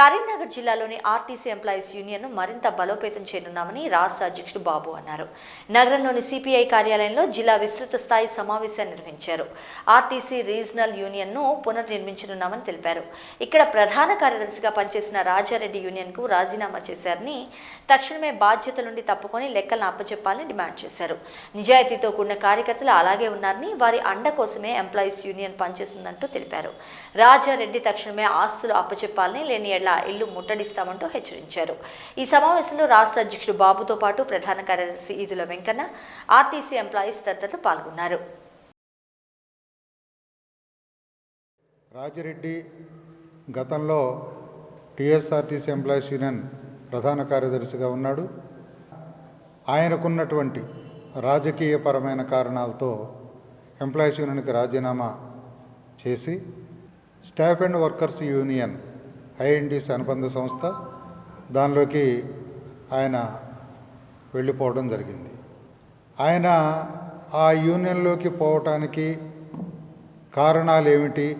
కరీంనగర్ జిల్లాలోని RTC employees యూనియన్ను మరింత బలోపేతం చేయనున్నామని రాష్ట్ర అధ్యక్షుడు బాబు అన్నారు. నగరంలోని సిపిఐ కార్యాలయంలో జిల్లా విస్తృత స్థాయి సమావేశాన్ని నిర్వహించారు. ఆర్టీసీ రీజనల్ యూనియన్ను పునర్నిర్మించనున్నామని తెలిపారు. ఇక్కడ ప్రధాన కార్యదర్శిగా పనిచేసిన రాజారెడ్డి యూనియన్కు రాజీనామా చేశారని తక్షణమే బాధ్యతల నుండి తప్పుకొని లెక్కలను అప్పచెప్పాలని డిమాండ్ చేశారు. నిజాయితీతో కూడిన కార్యకర్తలు అలాగే ఉన్నారని వారి అండ కోసమే ఎంప్లాయీస్ యూనియన్ పనిచేస్తుందంటూ తెలిపారు. రాజారెడ్డి తక్షణమే ఆస్తులు అప్పచెప్పాలని లేని ఎడ్ల ఇల్లు ముట్టడిస్తామంటూ హెచ్చరించారు. ఈ సమావేశంలో రాష్ట్ర అధ్యక్షుడు బాబుతో పాటు ప్రధాన కార్యదర్శి ఈదుల వెంకన్న ఆర్టీసీ ఎంప్లాయీస్ తదితరులు పాల్గొన్నారు. రాజిరెడ్డి గతంలో టీఎస్ఆర్టీసీ ఎంప్లాయీస్ యూనియన్ ప్రధాన కార్యదర్శిగా ఉన్నాడు. ఆయనకున్నటువంటి రాజకీయపరమైన కారణాలతో ఎంప్లాయీస్ యూనియన్కి రాజీనామా చేసి స్టాఫ్ అండ్ వర్కర్స్ యూనియన్ ఐఎన్డిస్ అనుబంధ సంస్థ దానిలోకి ఆయన వెళ్ళిపోవడం జరిగింది. ఆయన ఆ యూనియన్లోకి పోవటానికి కారణాలు ఏమిటి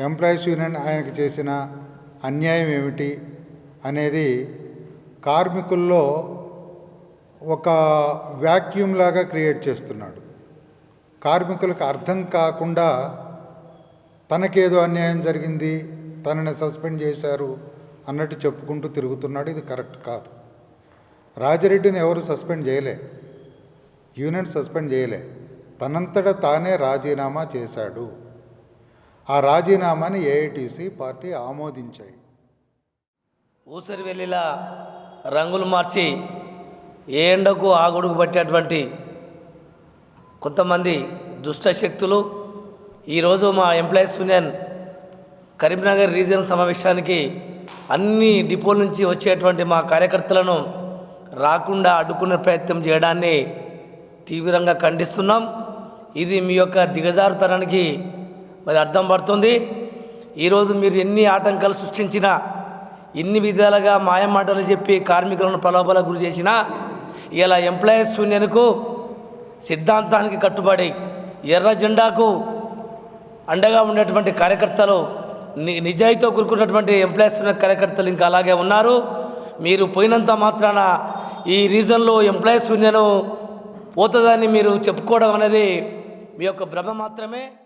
ఎంప్లాయీస్ యూనియన్ ఆయనకు చేసిన అన్యాయం ఏమిటి? అనేది కార్మికుల్లో ఒక వ్యాక్యూమ్ లాగా క్రియేట్ చేస్తున్నాడు. కార్మికులకు అర్థం కాకుండా తనకేదో అన్యాయం జరిగింది తనని సస్పెండ్ చేశారు అన్నట్టు చెప్పుకుంటూ తిరుగుతున్నాడు ఇది కరెక్ట్ కాదు. రాజరెడ్డిని ఎవరు సస్పెండ్ చేయలే? యూనియన్ సస్పెండ్ చేయలే. తనంతట తానే రాజీనామా చేశాడు. ఆ రాజీనామాని ఏఐటీసీ పార్టీ ఆమోదించాయి. ఊసరి వెళ్ళిలా రంగులు మార్చి ఏ ఎండకు ఆగుడుకు పట్టేటువంటి కొంతమంది దుష్ట శక్తులు ఈరోజు మా ఎంప్లాయీస్ యూనియన్ కరీంనగర్ రీజియన్ సమావేశానికి అన్ని డిపోల నుంచి వచ్చేటువంటి మా కార్యకర్తలను రాకుండా అడ్డుకునే ప్రయత్నం చేయడాన్ని తీవ్రంగా ఖండిస్తున్నాం. ఇది మీ యొక్క దిగజారుతనానికి మరి అర్థం పడుతుంది. ఈరోజు మీరు ఎన్ని ఆటంకాలు సృష్టించినా ఎన్ని విధాలుగా మాయమాటలు చెప్పి కార్మికులను ప్రలోభాలకు గురి చేసినా ఇలా ఎంప్లాయీస్ యూనియన్కు సిద్ధాంతానికి కట్టుబడి ఎర్ర జెండాకు అండగా ఉండేటువంటి కార్యకర్తలు నిజాయితో నిజాయితీతో కూరుకున్నటువంటి ఎంప్లాయీస్ ఉన్న కార్యకర్తలు ఇంకా అలాగే ఉన్నారు. మీరు పోయినంత మాత్రాన ఈ రీజన్లో ఎంప్లాయీస్ యూనియన్ పోతుందని మీరు చెప్పుకోవడం అనేది మీ యొక్క భ్రమ మాత్రమే.